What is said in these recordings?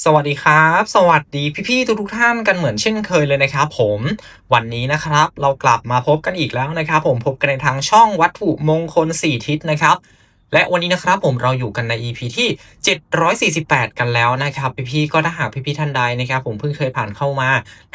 สวัสดีครับ สวัสดีพี่ๆทุกๆท่านกันเหมือนเช่นเคยเลยนะครับผมวันนี้นะครับเรากลับมาพบกันอีกแล้วนะครับ ผมพบกันในทางช่องวัตถุมงคล 4 ทิศนะครับ และวันนี้นะครับผมเราอยู่กันใน EP ที่ 748 กันแล้วนะครับพี่ๆก็ถ้าหากพี่ๆท่านใดนะครับผมเพิ่งเคยผ่านเข้ามา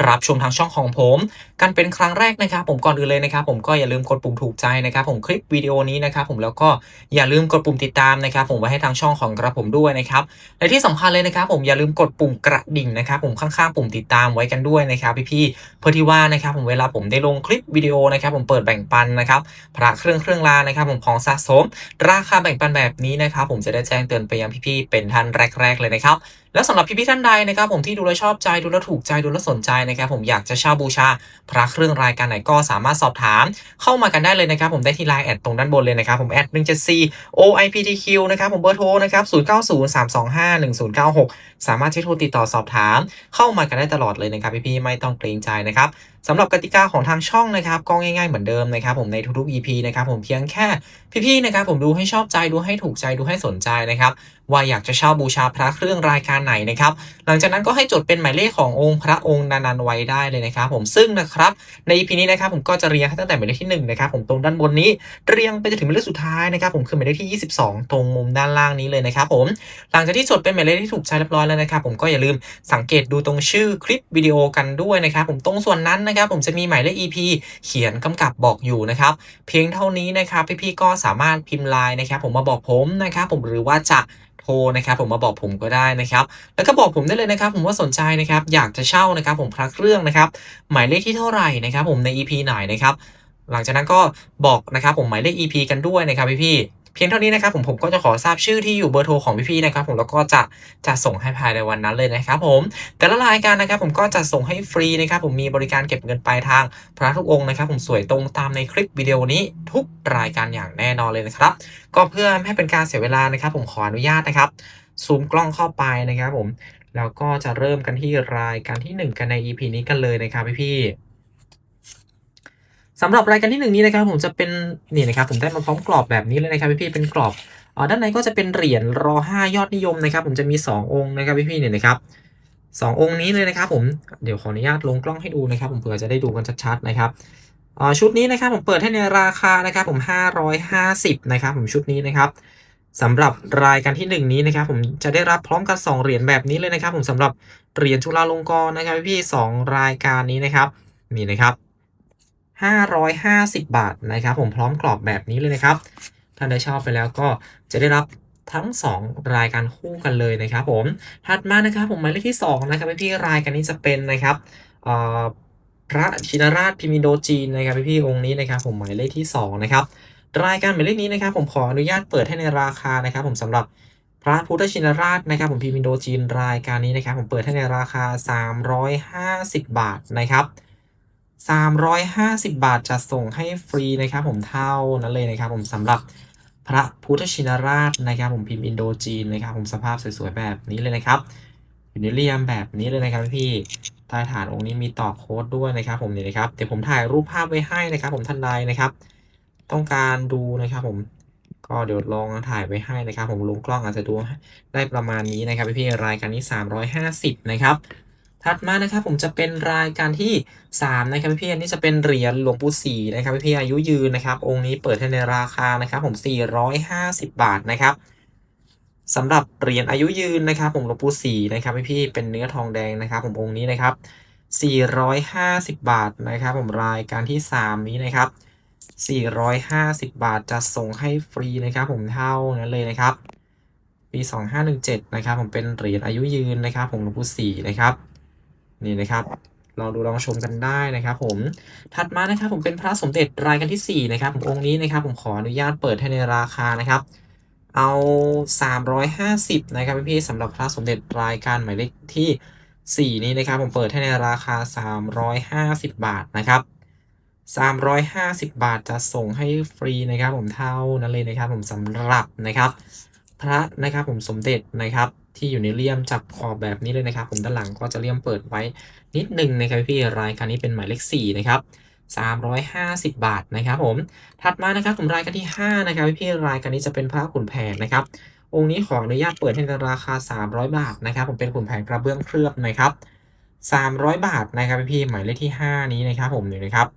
รับชมทางช่องของผม กันเป็นครั้งแรกนะครับ ผมก่อนอื่นเลยนะครับ ผมก็อย่าลืมกดปุ่มถูกใจนะครับ ผมคลิปวิดีโอนี้นะครับผมแล้วก็อย่าลืมกดปุ่มติดตามนะครับ ผมไว้ให้ทางช่องของกระผมด้วยนะครับและที่สำคัญเลยนะครับ ผมอย่าลืมกดปุ่มกระดิ่งนะครับผมข้างๆ ปุ่มติดตามไว้กันด้วยนะครับพี่ๆเพื่อที่ว่านะครับผมเวลาผมได้ลงคลิปวิดีโอนะครับผมเปิดแบ่งปันนะครับพระเครื่องเครื่องรางนะครับผมของสะสมราคาแบ่งปันแบบนี้นะครับ ผมจะได้แจ้งเตือนไปยังพี่ๆเป็นท่านแรก ๆ เลยนะครับแล้วสำหรับพี่ๆท่านใดนะครับผมที่ดูแลชอบใจดูแลถูกใจดูแลสนใจนะครับผมอยากจะเช่าบูชาพระเครื่องรายการไหนก็สามารถสอบถามเข้ามากันได้เลยนะครับผมได้ที่ไลน์แอดตรงด้านบนเลยนะครับผมแอด174 OIPTQ นะครับผมเบอร์โทรนะครับ0903251096 สามารถใช้โทรติดต่อสอบถาม เข้ามากันได้ตลอดเลยนะครับพี่ๆไม่ต้องเกรงใจนะครับสำหรับกติกาของทางช่องนะครับก็ง่ายๆเหมือนเดิมนะครับผมในทุกๆ EP นะครับผมเพียงแค่พี่ๆนะครับผมดูให้ชอบใจดูให้ถูกใจดูให้สนใจนะครับว่าอยากจะเช่าบูชาพระเครื่องรายการไหนนะครับ หลังจากนั้นก็ให้จดเป็นหมายเลขขององค์พระองค์นั้นๆไว้ได้เลยนะครับผมซึ่งนะครับใน EP นี้นะครับผมก็จะเรียงตั้งแต่หมายเลขที่1นะครับผมตรงด้านบนนี้เรียงไปจนถึงหมายเลขสุดท้ายนะครับผมคือหมายเลขที่ 22 ตรงมุมด้านล่างนี้เลยนะครับผมหลังจากที่จดเป็นหมายเลขที่ถูกใช้เรียบร้อยแล้วนะครับผมก็อย่าลืมสังเกตดูตรงชื่อคลิปวิดีโอกันด้วยนะครับผมตรงส่วนนั้นนะครับผมจะมีหมายเลข EP เขียนกำกับบอกอยู่นะครับเพียงเท่านี้นะครับพี่ๆก็สามารถพิมพ์ไลน์นะครับผมมาบอกผมนะครับผมหรือว่าจะ โพนะครับผมมาบอกผมก็ได้นะครับ แล้วก็บอกผมได้เลยนะครับ ผมว่าสนใจนะครับอยากจะเช่านะครับ ผมพระเครื่องนะครับ หมายเลขที่เท่าไหร่นะครับ ผมใน EP ไหนนะครับ หลังจากนั้นก็บอกนะครับ ผมหมายเลข EP กันด้วยนะครับพี่ เพียงเท่านี้นะครับผมผมก็จะขอทราบชื่อที่อยู่เบอร์โทรของพี่ๆนะครับผมแล้วก็จะจะส่งให้ภายในวันนั้นเลยนะครับผมแต่ละรายการนะครับผมก็จะส่งให้ฟรีนะครับผมมีบริการเก็บเงินปลายทางพระทุกองค์นะครับผมสวยตรงตามในคลิปวิดีโอนี้ทุกรายการอย่างแน่นอนเลยนะครับ ก็เพื่อไม่ให้เป็นการเสียเวลานะครับ ผมขออนุญาตนะครับซูมกล้องเข้าไปนะครับผมแล้วก็จะเริ่มกันที่รายการที่ 1 กันใน EP นี้กันเลยนะครับพี่ๆ สำหรับรายการที่1นี้นะครับผมจะเป็นนี่นะครับผมได้มาพร้อมกรอบแบบนี้เลยนะครับพี่ๆเป็นกรอบอด้านในก็จะเป็นเหรียญรอ5ยอดนิยมนะครับ ผมจะมี 2 องค์นะครับพี่ๆเนี่ยนะครับสององค์นี้เลยนะครับผมเดี๋ยวขออนุญาตลงกล้องให้ดูนะครับผมเผื่อจะได้ดูกันชัดๆนะครับชุดนี้นะครับผมเปิดให้ในราคานะครับผม 550นะครับผมชุดนี้นะครับสำหรับรายการที่ 1 นี้นะครับผมจะได้รับพร้อมกัน 2 เหรียญแบบนี้เลยนะครับ ผมสำหรับเหรียญจุฬาลงกรณ์นะครับพี่สองรายการนี้นะครับนี่นะครับ 550 บาทนะครับ ผมพร้อมกรอบแบบนี้เลยนะครับ ท่านได้ชอบไปแล้วก็จะได้รับทั้ง 2 รายการคู่กันเลยนะครับ ผมถัดมานะครับผมหมายเลขที่ 2 นะครับพี่รายการนี้จะเป็นนะครับพระชินราชพิมินโดจีนนะครับพี่องค์นี้นะครับ ผมหมายเลขที่2นะครับรายการหมายเลขนี้นะครับ ผมขออนุญาตเปิดให้ในราคานะครับ ผมสำหรับพระพุทธชินราชนะครับผมพิมินโดจีนรายการนี้นะครับ ผมเปิดให้ในราคา 350 บาทนะครับ 350 บาทจะส่งให้ฟรีนะครับผมเท่านั้นเลยนะครับผมสำหรับพระพุทธชินราชนะครับผมพิมพ์อินโดจีนนะครับผมสภาพสวยๆแบบนี้เลยนะครับอยู่ในเหลี่ยมแบบนี้เลยนะครับพี่ใต้ฐานองค์นี้มีต่อโค้ดด้วยนะครับผมนี่นะครับเดี๋ยวผมถ่ายรูปภาพไว้ให้นะครับ ผมท่านใดนะครับ ต้องการดูนะครับผมก็เดี๋ยวลองถ่ายไว้ให้นะครับ ผมลงกล้องอาจจะดูได้ประมาณนี้นะครับพี่ๆรายการนี้ 350 นะครับ ถัดมานะครับผมจะเป็นรายการที่ 3 นะครับพี่ๆอันนี้จะเป็นเหรียญหลวงปู่ศรีนะครับพี่ๆอายุยืนนะครับ องค์นี้เปิดให้ในราคานะครับผม 450 บาทนะครับสำหรับเหรียญอายุยืนนะครับ ผมหลวงปู่ศรีนะครับพี่ๆเป็นเนื้อทองแดงนะครับ ผมองค์นี้นะครับ 450 บาทนะครับ ผมรายการที่ 3 นี้นะครับ 450 บาทจะส่งให้ฟรีนะครับ ผมเท่านั้นเลยนะครับปี 2517 นะครับ ผมเป็นเหรียญอายุยืนนะครับ ผมหลวงปู่ศรีนะครับ นี่นะครับลองดูลองชมกันได้นะครับผมถัดมานะครับผมเป็นพระสมเด็จรายการที่4นะครับผมองค์นี้นะครับผมขออนุญาตเปิดให้ในราคานะครับ เอา 350นะครับพี่สำหรับพระสมเด็จรายการหมายเลขที่ 4 นี้นะครับผมเปิดให้ในราคา 350 บาทนะครับ 350 บาทจะส่งให้ฟรีนะครับ ผมเท่านั้นเลยนะครับผมสำหรับนะครับ พระนะครับผมสมเด็จนะครับ ที่อยู่ในเลี่ยมจับขอบแบบนี้เลยนะครับ ผมด้านหลังก็จะเลี่ยมเปิดไว้นิดนึงนะครับพี่รายการนี้เป็นหมายเลข4นะครับ350 บาทนะครับผมถัดมานะครับผมรายการที่ 5 นะครับพี่รายการนี้จะเป็นพระขุนแผนนะครับ องค์นี้ขออนุญาตเปิดให้ในราคา 300 บาทนะครับ ผมเป็นขุนแผนกระเบื้องเคลือบนะครับ 300 บาทนะครับพี่หมายเลขที่ 5 นี้นะครับ ผมนี่นะครับ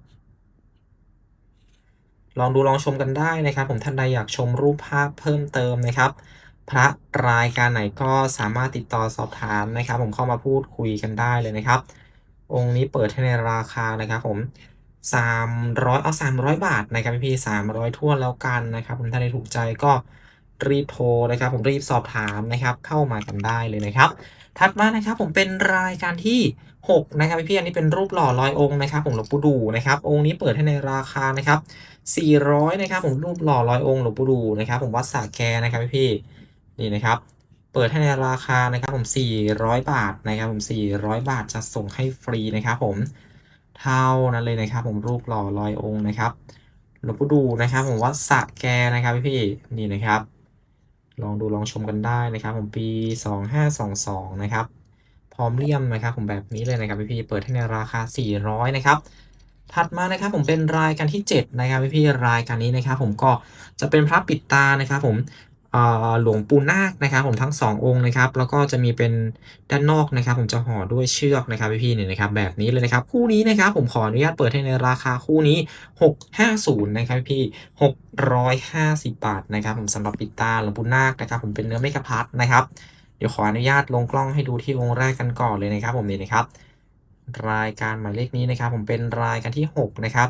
ลองดูลองชมกันได้นะครับ ผมท่านใดอยากชมรูปภาพเพิ่มเติมนะครับ พระรายการไหนก็สามารถติดต่อสอบถามนะครับ ผมเข้ามาพูดคุยกันได้เลยนะครับ องค์นี้เปิดให้ในราคานะครับผม300เอา300 บาทนะครับพี่ๆ300ทั่วแล้วกันนะครับผมถ้าได้ถูกใจก็รีบโทรนะครับ ผมรีบสอบถามนะครับ เข้ามากันได้เลยนะครับ ถัดมานะครับผมเป็นรายการที่ 6 นะครับพี่ๆอันนี้เป็นรูปหล่อร้อยองค์นะครับ ผมหลวงปู่ดูนะครับ องค์นี้เปิดให้ในราคานะครับ400นะครับผมรูปหล่อร้อยองค์หลวงปู่ดูนะครับ ผมวัดสระแกนะครับพี่ๆ นี่นะครับ เปิดให้ในราคานะครับผม400 บาทนะครับผม400 บาทจะส่งให้ฟรีนะครับผมเท่านั้นเลยนะครับ ผมรูปหล่อร้อยองค์นะครับหลวงปู่ดูนะครับ ผมวัดสะแกนะครับพี่ๆนี่นะครับ ลองดูลองชมกันได้นะครับ ผมปี 2522 นะครับพร้อมเลี่ยมนะครับ ผมแบบนี้เลยนะครับพี่ๆเปิดให้ในราคา 400 นะครับถัดมานะครับผมเป็นรายการที่ 7 นะครับพี่ๆรายการนี้นะครับ ผมก็จะเป็นพระปิดตานะครับ ผม หลวงปู่นาคนะครับ ผมทั้ง 2 องค์นะครับ แล้วก็จะมีเป็นด้านนอกนะครับ ผมจะห่อด้วยเชือกนะครับพี่ๆเนี่ยนะครับแบบนี้เลยนะครับ คู่นี้นะครับผมขออนุญาตเปิดให้ในราคาคู่นี้ 650นะครับพี่650 บาทนะครับ ผมสำหรับปิดตาหลวงปู่นาคนะครับ ผมเป็นเนื้อเมกะพัดนะครับ เดี๋ยวขออนุญาตลงกล้องให้ดูที่องค์แรกกันก่อนเลยนะครับ ผมนี่นะครับ รายการหมายเลขนี้นะครับ ผมเป็นรายการที่6นะครับ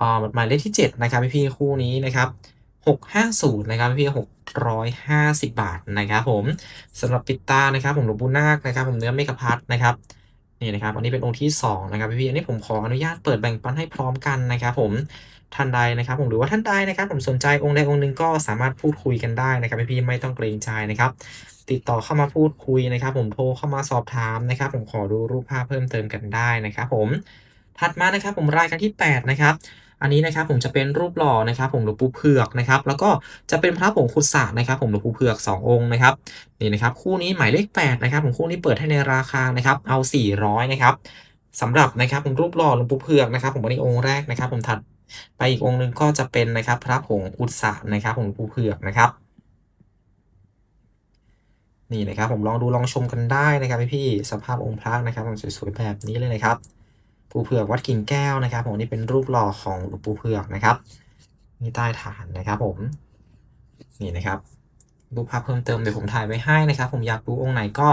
อ่าหมายเลขที่ 7 นะครับพี่ๆคู่นี้นะครับ 650นะครับพี่650 บาทนะครับผมสำหรับปิดตานะครับ ผมหลวงปู่นาคนะครับ ผมเนื้อเมกะพัดนะครับนี่นะครับอันนี้เป็นองค์ที่ 2 นะครับพี่อันนี้ผมขออนุญาตเปิดแบ่งปันให้พร้อมกันนะครับผมท่านใดนะครับ ผมหรือว่าท่านใดนะครับ ผมสนใจองค์ใดองค์หนึ่งก็สามารถพูดคุยกันได้นะครับพี่ไม่ต้องเกรงใจนะครับ ติดต่อเข้ามาพูดคุยนะครับ ผมโทรเข้ามาสอบถามนะครับ ผมขอดูรูปภาพเพิ่มเติมกันได้นะครับ ผมถัดมานะครับ ผมรายการที่ 8 นะครับ อันนี้นะครับผมจะเป็นรูปหล่อนะครับผมหลวงปู่เผือกนะครับแล้วก็จะเป็นพระผงคุดสะนะครับผมหลวงปู่เผือก 2 องค์นะครับนี่นะครับคู่นี้หมายเลข8นะครับผมคู่นี้เปิดให้ในราคานะครับเอา 400นะครับสำหรับนะครับผมรูปหล่อหลวงปู่เผือกนะครับผมอันนี้องค์แรกนะครับ ผมถัดไปอีกองค์หนึ่งก็จะเป็นนะครับพระผงอุดสะนะครับผมหลวงปู่เผือกนะครับนี่นะครับผมลองดูลองชมกันได้นะครับพี่ๆสภาพองค์พระนะครับผมสวยๆแบบนี้เลยนะครับ ปู่เผือกวัดกิ่งแก้วนะครับผมนี่เป็นรูปหล่อของหลวงปู่เผือกนะครับนี่ใต้ฐานนะครับผมนี่นะครับรูปภาพเพิ่มเติมเดี๋ยวผมถ่ายไว้ให้นะครับ ผมอยากดูองค์ไหนก็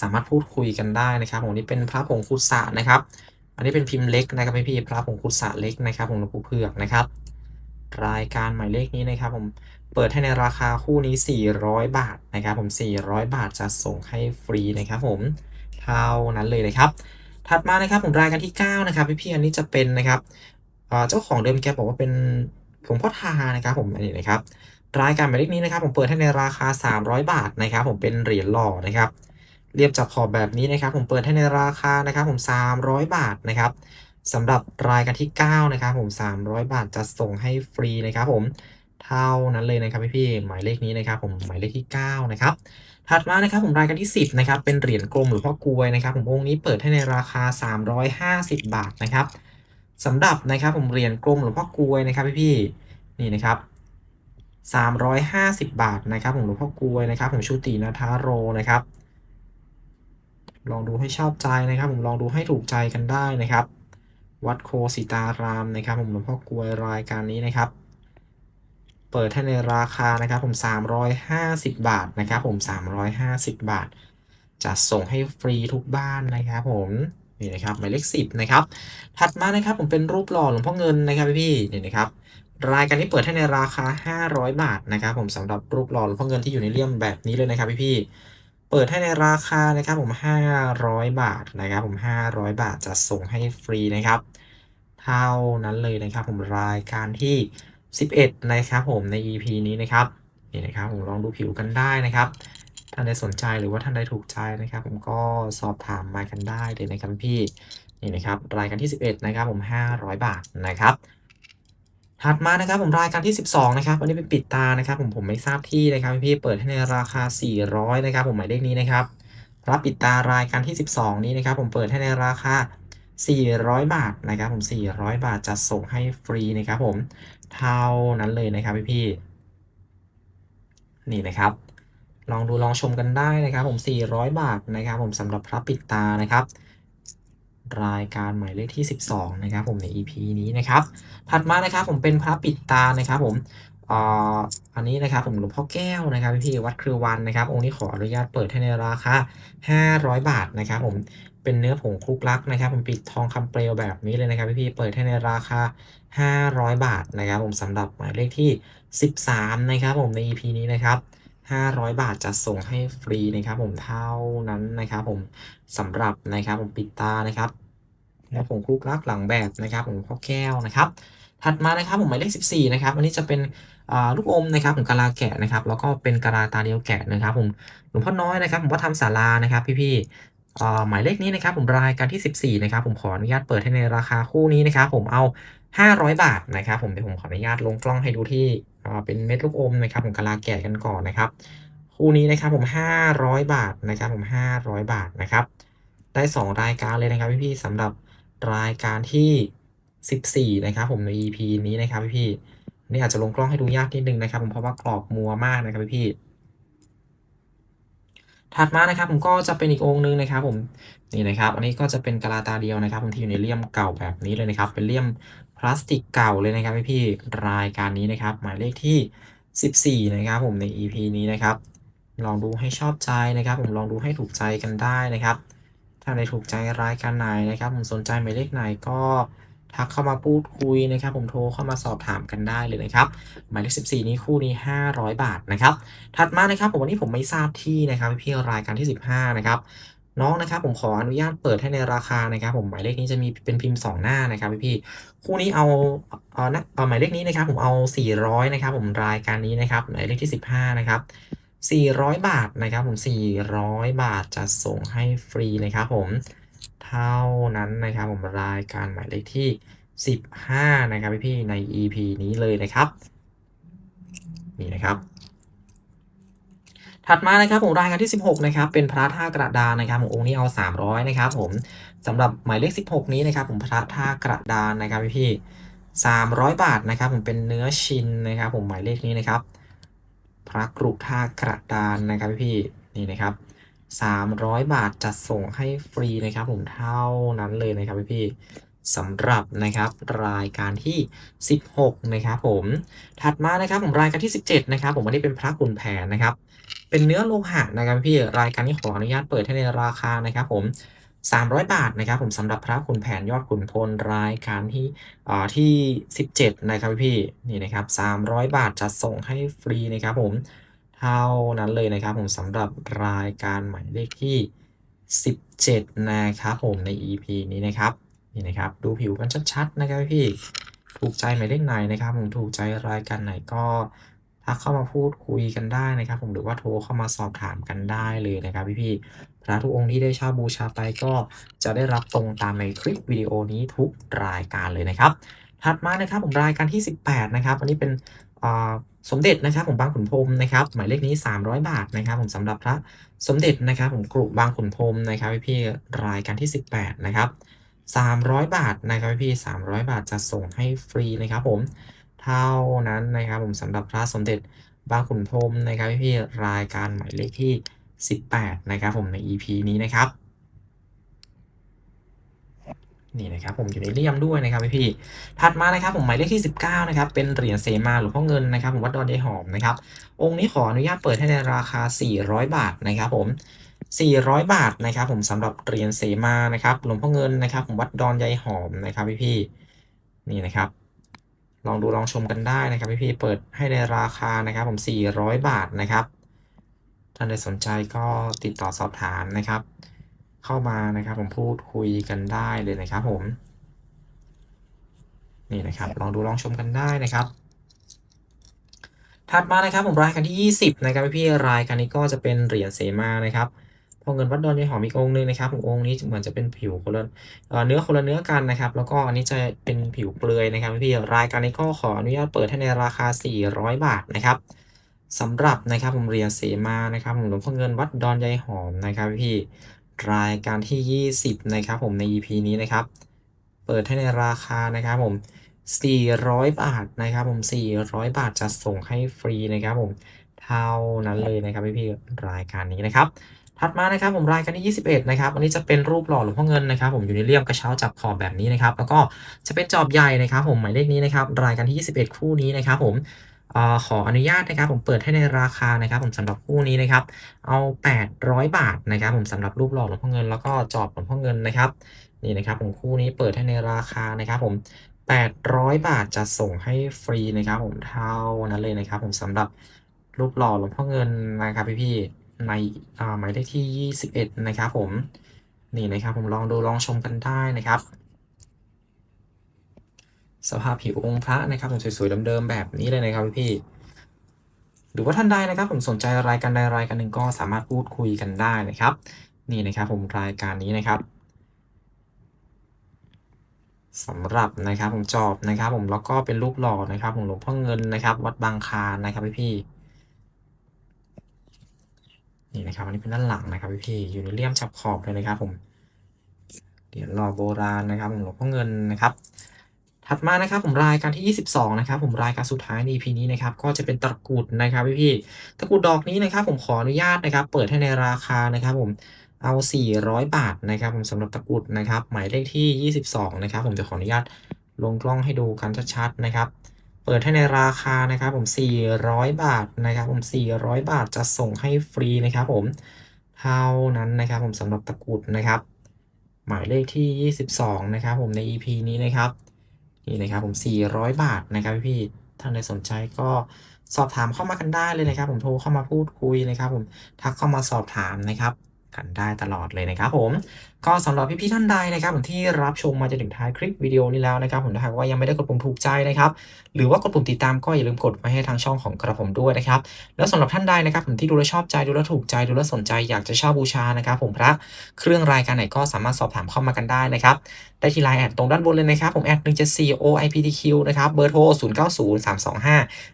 สามารถพูดคุยกันได้นะครับผมนี่เป็นพระผงคุดสะนะครับ อันนี้เป็นพิมพ์เล็กนะครับพี่ๆพระผงคุดสะเล็กนะครับผมหลวงปู่เผือกนะครับ รายการหมายเลขนี้นะครับผมเปิดให้ในราคาคู่นี้ 400 บาทนะครับ ผม 400 บาทจะส่งให้ฟรีนะครับ ผมเท่านั้นเลยนะครับ ถัดมานะครับผมรายการที่ 9 นะครับพี่ๆอันนี้จะเป็นนะครับเจ้าของเดิมแกบอกว่าเป็นหลวงพ่อทานะครับผมอันนี้นะครับรายการหมายเลขนี้นะครับผมเปิดให้ในราคา 300 บาทนะครับผมเป็นเหรียญหล่อนะครับเรียบจับขอบแบบนี้นะครับ ผมเปิดให้ในราคานะครับผม 300 บาทนะครับสำหรับรายการที่ 9 นะครับผม 300 บาทจะส่งให้ฟรีนะครับผมเท่านั้นเลยนะครับพี่ๆหมายเลขนี้นะครับผมหมายเลขที่ 9 นะครับ ถัดมานะครับผมรายการที่ 10นะครับเป็นเหรียญกลมหรือพ่อกลวยนะครับผมองค์นี้เปิดให้ในราคา 350 บาทนะครับสำหรับนะครับผมเหรียญกลมหรือพ่อกลวยนะครับพี่ๆนี่นะครับ350 บาทนะครับผมหลวงพ่อกลวยนะครับผมชุตินาทาโรนะครับ ลองดูให้ชอบใจนะครับ ผมลองดูให้ถูกใจกันได้นะครับ วัดโคสิตารามนะครับ ผมหลวงพ่อกลวยรายการนี้นะครับ เปิดให้ในราคานะครับผม 350 บาทนะครับผม 350 บาท จะส่งให้ฟรีทุกบ้านนะครับผมนี่นะครับหมายเลข10นะครับ ถัดมานะครับผมเป็นรูปหล่อหลวงพ่อเงินนะครับพี่นี่นะครับรายการนี้เปิดให้ในราคา 500 บาทนะครับผมสำหรับรูปหล่อหลวงพ่อเงินที่อยู่ในเลี่ยมแบบนี้เลยนะครับพี่ๆเปิดให้ในราคานะครับผม 500 บาทนะครับผม 500 บาทจะส่งให้ฟรีนะครับ เท่านั้นเลยนะครับผมรายการที่ 11 นะครับผมใน EP นี้นะครับนี่นะครับผมลองดูผิวกันได้นะครับท่านใดสนใจหรือว่าท่านใดถูกใจนะครับ ผมก็สอบถามมากันได้เลยนะครับพี่นี่นะครับรายการที่ 11 นะครับผม 500 บาทนะครับถัดมานะครับผมรายการที่ 12 นะครับอันนี้เป็นปิดตานะครับ ผมผมไม่ทราบที่นะครับพี่เปิดให้ในราคา 400 นะครับ ผมหมายเลขนี้นะครับรับปิดตารายการที่ 12 นี้นะครับ ผมเปิดให้ในราคา 400 บาทนะครับผม 400 บาทจะส่งให้ฟรีนะครับผม เท่านั้นเลยนะครับพี่พีนี่นะครับ ลองดูลองชมกันได้นะครับ ผม 400 บาทนะครับ ผมสำหรับพระปิดตานะครับ รายการหมายเลขที่ 12 นะครับ ผมใน EP นี้นะครับ ถัดมานะครับผมเป็นพระปิดตานะครับ ผม อันนี้นะครับผมหลวงพ่อแก้วนะครับพี่วัดครือวันนะครับ องค์นี้ขออนุญาตเปิดให้ในราคา500 บาทนะครับผมเป็นเนื้อผงคลุกลักนะครับผมปิดทองคำเปลวแบบนี้เลยนะครับพี่ๆเปิดให้ในราคา 500 บาทนะครับ ผมสำหรับหมายเลขที่ 13 นะครับ ผมใน EP นี้นะครับ500 บาทจะส่งให้ฟรีนะครับ ผมเท่านั้นนะครับ ผมสำหรับนะครับผมปิดตานะครับและผงคลุกลักหลังแบบนะครับผมพ่อแก้วนะครับ ถัดมานะครับผมหมายเลข 14 นะครับอันนี้จะเป็น ลูกอมนะครับผมกะลาแกะนะครับแล้วก็เป็นกะลาตาเดียวแกะนะครับผมหลวงพ่อน้อยนะครับผมว่าทำศาลานะครับพี่ๆหมายเลขนี้นะครับผมรายการที่ 14นะครับผมขออนุญาตเปิดให้ในราคาคู่นี้นะครับผมเอา 500 บาทนะครับผมเดี๋ยวผมขออนุญาตลงกล้องให้ดูที่เป็นเม็ดลูกอมนะครับผมกะลาแกะกันก่อนนะครับคู่นี้นะครับผม500 บาทนะครับผม 500 บาทนะครับได้ 2 รายการเลยนะครับพี่ๆสำหรับรายการที่ 14 นะครับผมใน EP นี้นะครับพี่ๆ นี่อาจจะลงกล้องให้ดูยากนิดนึงนะครับ ผมเพราะว่ากรอบมัวมากนะครับพี่ ถัดมานะครับผมก็จะเป็นอีกองค์หนึงนะครับ ผมนี่นะครับ อันนี้ก็จะเป็นกะลาตาเดียวนะครับผมที่อยู่ในเลี่ยมเก่าแบบนี้เลยนะครับ เป็นเลี่ยมพลาสติกเก่าเลยนะครับพี่รายการนี้นะครับ หมายเลขที่ 14 นะครับ ผมใน EP นี้นะครับ ลองดูให้ชอบใจนะครับ ผมลองดูให้ถูกใจกันได้นะครับ ถ้าใครถูกใจรายการไหนนะครับ ผมสนใจหมายเลขไหนก็ ทักเข้ามาพูดคุยนะครับ ผมโทรเข้ามาสอบถามกันได้เลยนะครับ หมายเลข14 นี้คู่นี้ 500 บาทนะครับ ถัดมานะครับผมวันนี้ผมไม่ทราบที่นะครับพี่รายการที่ 15 นะครับน้องนะครับผมขออนุญาตเปิดให้ในราคานะครับ ผมหมายเลขนี้จะมีเป็นพิมพ์ 2 หน้านะครับพี่คู่นี้เอาเอ่อนะเอ่อหมายเลขนี้นะครับ ผมเอา 400 นะครับ ผมรายการนี้นะครับหมายเลขที่ 15 นะครับ400 บาทนะครับ ผม400 บาทจะส่งให้ฟรีนะครับผม เท่านั้นนะครับผมรายการหมายเลขที่ 15 นะครับพี่ๆใน EP นี้เลยนะครับ นี่นะครับ ถัดมานะครับผมรายการที่ 16 นะครับ เป็นพระท่ากระดานนะครับผมองค์นี้เอา 300 นะครับผมสำหรับหมายเลข 16 นี้นะครับ ผมพระท่ากระดานนะครับพี่ๆ300 บาทนะครับ ผมเป็นเนื้อชินนะครับ ผมหมายเลขนี้นะครับ พระกรุท่ากระดานนะครับพี่ๆนี่นะครับ 300 บาทจะส่งให้ฟรีนะครับผมเท่านั้นเลยนะครับพี่ๆสำหรับนะครับรายการที่ 16 นะครับผม ถัดมานะครับผมรายการที่ 17 นะครับผมอันนี้เป็นพระขุนแผนนะครับ เป็นเนื้อโลหะนะครับพี่รายการนี้ขออนุญาตเปิดให้ในราคานะครับผม 300 บาทนะครับผมสำหรับพระขุนแผนยอดขุนพลรายการที่อ่าที่ 17 นะครับพี่นี่นะครับ300 บาทจะส่งให้ฟรีนะครับผม เท่านั้นเลยนะครับผมสำหรับรายการหมายเลขที่ 17 นะครับผมใน EP นี้นะครับนี่นะครับดูผิวกันชัดๆนะครับพี่ถูกใจหมายเลขไหนนะครับผมถูกใจรายการไหนก็ทักเข้ามาพูดคุยกันได้นะครับ ผมหรือว่าโทรเข้ามาสอบถามกันได้เลยนะครับพี่ๆพระทุกองค์ที่ได้เช่าบูชาไปก็จะได้รับตรงตามในคลิปวิดีโอนี้ทุกรายการเลยนะครับ ถัดมานะครับผมรายการที่ 18 นะครับ อันนี้เป็นอ่า สมเด็จนะครับผมบางขุนพรมนะครับหมายเลขนี้ 300 บาทนะครับ ผมสำหรับพระสมเด็จนะครับผมกรุบางขุนพรมนะครับพี่รายการที่ 18 นะครับ 300 บาทนะครับพี่300 บาทจะส่งให้ฟรีนะครับผมเท่านั้นนะครับผมสำหรับพระสมเด็จบางขุนพรมนะครับพี่รายการหมายเลขที่ 18 นะครับผมใน EP นี้นะครับ นี่นะครับผมอยู่ในเลี่ยมด้วยนะครับพี่ๆถัดมานะครับผมหมายเลขที่ 19นะครับเป็นเหรียญเสมาหลวงพ่อเงินนะครับผมวัดดอนยายหอมนะครับองค์นี้ขออนุญาตเปิดให้ในราคา 400 บาทนะครับผม 400 บาทนะครับผมสำหรับเหรียญเสมานะครับหลวงพ่อเงินนะครับผมวัดดอนยายหอมนะครับพี่ๆนี่นะครับ ลองดูลองชมกันได้นะครับพี่ๆเปิดให้ในราคานะครับผม 400 บาทนะครับท่านใดสนใจก็ติดต่อสอบถามนะครับ เข้ามานะครับ ผมพูดคุยกันได้เลยนะครับ ผม นี่นะครับ ลองดูลองชมกันได้นะครับถัดมานะครับผมรายการที่ 20 นะครับพี่ๆรายการนี้ก็จะเป็นเหรียญเสมานะครับพอเงินวัดดอนยายหอมอีกองค์หนึงนะครับผมองค์นี้เหมือนจะเป็นผิวคนละเอ่อเนื้อคนละเนื้อกันนะครับ แล้วก็อันนี้จะเป็นผิวเปลือยนะครับพี่ๆรายการนี้ก็ขออนุญาตเปิดให้ในราคา 400 บาทนะครับสำหรับนะครับผมเหรียญเสมานะครับผมหลวงพ่อเงินวัดดอนยายหอมนะครับพี่ รายการที่ 20 นะครับผมใน EP นี้นะครับ เปิดให้ในราคานะครับผม 400 บาทนะครับผม 400 บาทจะส่งให้ฟรีนะครับผมเท่านั้นเลยนะครับพี่ๆรายการนี้นะครับ ถัดมานะครับผมรายการที่ 21 นะครับ อันนี้จะเป็นรูปหล่อหลวงพ่อเงินนะครับ ผมอยู่ในเลี่ยมกระเช้าจับขอบแบบนี้นะครับ แล้วก็จะเป็นจอบใหญ่นะครับ ผมหมายเลขนี้นะครับ รายการที่ 21 คู่นี้นะครับผม ขออนุญาตนะครับผมเปิดให้ในราคานะครับผมสำหรับคู่นี้นะครับ เอา 800 บาทนะครับผมสำหรับรูปหล่อหลวงพ่อเงินแล้วก็จอบหลวงพ่อเงินนะครับนี่นะครับผมคู่นี้เปิดให้ในราคานะครับผม 800 บาทจะส่งให้ฟรีนะครับผมเท่านั้นเลยนะครับ ผมสำหรับรูปหล่อหลวงพ่อเงินนะครับพี่ๆในหมายเลขที่ 21 นะครับผมนี่นะครับผมลองดูลองชมกันได้นะครับ สภาพผิวองค์พระนะครับผมสวยๆเดิมๆแบบนี้เลยนะครับพี่หรือว่าท่านใดนะครับ ผมสนใจรายการใดรายการหนึ่งก็สามารถพูดคุยกันได้นะครับ นี่นะครับผมรายการนี้นะครับสำหรับนะครับผมจอบนะครับ ผมแล้วก็เป็นรูปหล่อนะครับผมหลวงพ่อเงินนะครับ วัดบางคานนะครับพี่ๆนี่นะครับอันนี้เป็นด้านหลังนะครับพี่ๆอยู่ในเลี่ยมจับขอบเลยนะครับ ผมเหรียญหล่อโบราณนะครับผมหลวงพ่อเงินนะครับ ถัดมานะครับผมรายการที่ 22 นะครับผมรายการสุดท้ายใน EP นี้นะครับก็จะเป็นตะกรุดนะครับพี่ๆตะกรุดดอกนี้นะครับผมขออนุญาตนะครับ เปิดให้ในราคานะครับผมเอา 400 บาทนะครับผมสำหรับตะกรุดนะครับหมายเลขที่ 22 นะครับผมจะขออนุญาตลงกล้องให้ดูกันชัดๆนะครับ เปิดให้ในราคานะครับผม 400 บาทนะครับผม 400 บาทจะส่งให้ฟรีนะครับผมเท่านั้นนะครับผมสำหรับตะกรุดนะครับ หมายเลขที่ 22 นะครับผมใน EP นี้นะครับ นี่นะครับผม 400 บาทนะครับพี่ท่านใดสนใจก็สอบถามเข้ามากันได้เลยนะครับ ผมโทรเข้ามาพูดคุยนะครับ ผมทักเข้ามาสอบถามนะครับ กันได้ตลอดเลยนะครับผม ก็สำหรับพี่ๆท่านใดนะครับที่รับชมมาจนถึงท้ายคลิปวิดีโอนี้แล้วนะครับผมถ้าหากว่ายังไม่ได้กดปุ่มถูกใจนะครับหรือว่ากดปุ่มติดตามก็อย่าลืมกดไว้ให้ทางช่องของกระผมด้วยนะครับแล้วสำหรับท่านใดนะครับผมที่ดูแลชอบใจดูแลถูกใจดูแลสนใจอยากจะเช่าบูชานะครับผมพระเครื่องรายการไหนก็สามารถสอบถามเข้ามากันได้นะครับได้ที่ไลน์แอดตรงด้านบนเลยนะครับผมแอด174 OIPTQ นะครับเบอร์โทร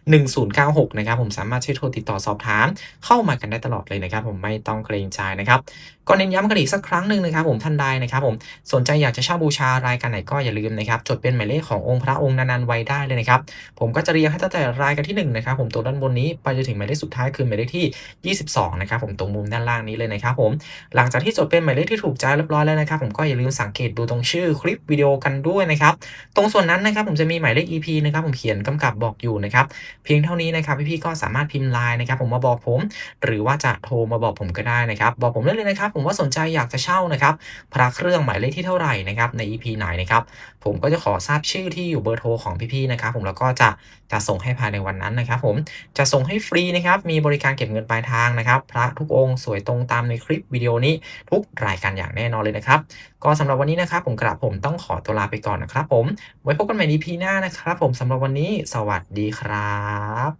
0903251096 นะครับผมสามารถช่วยโทรติดต่อสอบถามเข้ามากันได้ตลอดเลยนะครับผมไม่ต้องเกรงใจนะครับ ก็เน้นย้ำกันอีกสักครั้งหนึ่งนะครับผมท่านใดนะครับผมสนใจอยากจะเช่าบูชารายการไหนก็อย่าลืมนะครับจดเป็นหมายเลขขององค์พระองค์นันๆไว้ได้เลยนะครับผมก็จะเรียงให้ตั้งแต่รายการที่1นะครับผมตัวด้านบนนี้ไปจนถึงหมายเลขสุดท้ายคือหมายเลขที่ 22นะครับผมตรงมุมด้านล่างนี้เลยนะครับผมหลังจากที่จดเป็นหมายเลขที่ถูกใจเรียบร้อยแล้วนะครับผมก็อย่าลืมสังเกตดูตรงชื่อคลิปวิดีโอกันด้วยนะครับตรงส่วนนั้นนะครับผมจะมีหมายเลข EP นะครับผมเขียนกำกับบอกอยู่นะครับเพียงเท่านี้นะครับพี่ๆก็สามารถพิมพ์ไลน์นะครับผมมาบอกผม หรือว่าจะโทรมาบอกผมก็ได้นะครับบอกผมได้เลยนะครับผมว่าสนใจอยากจะเช่านะครับพระเครื่องหมายเลขที่เท่าไหร่นะครับใน EP ไหนนะครับผมก็จะขอทราบชื่อที่อยู่เบอร์โทรของพี่ๆนะครับผมแล้วก็จะจะส่งให้ภายในวันนั้นนะครับ ผมจะส่งให้ฟรีนะครับมีบริการเก็บเงินปลายทางนะครับ พระทุกองค์สวยตรงตามในคลิปวิดีโอนี้ทุกรายการอย่างแน่นอนเลยนะครับก็สำหรับวันนี้นะครับผมกระผมต้องขอตัวลาไปก่อนนะครับ ผมไว้พบกันใหม่ EP หน้านะครับ ผมสำหรับวันนี้สวัสดีครับ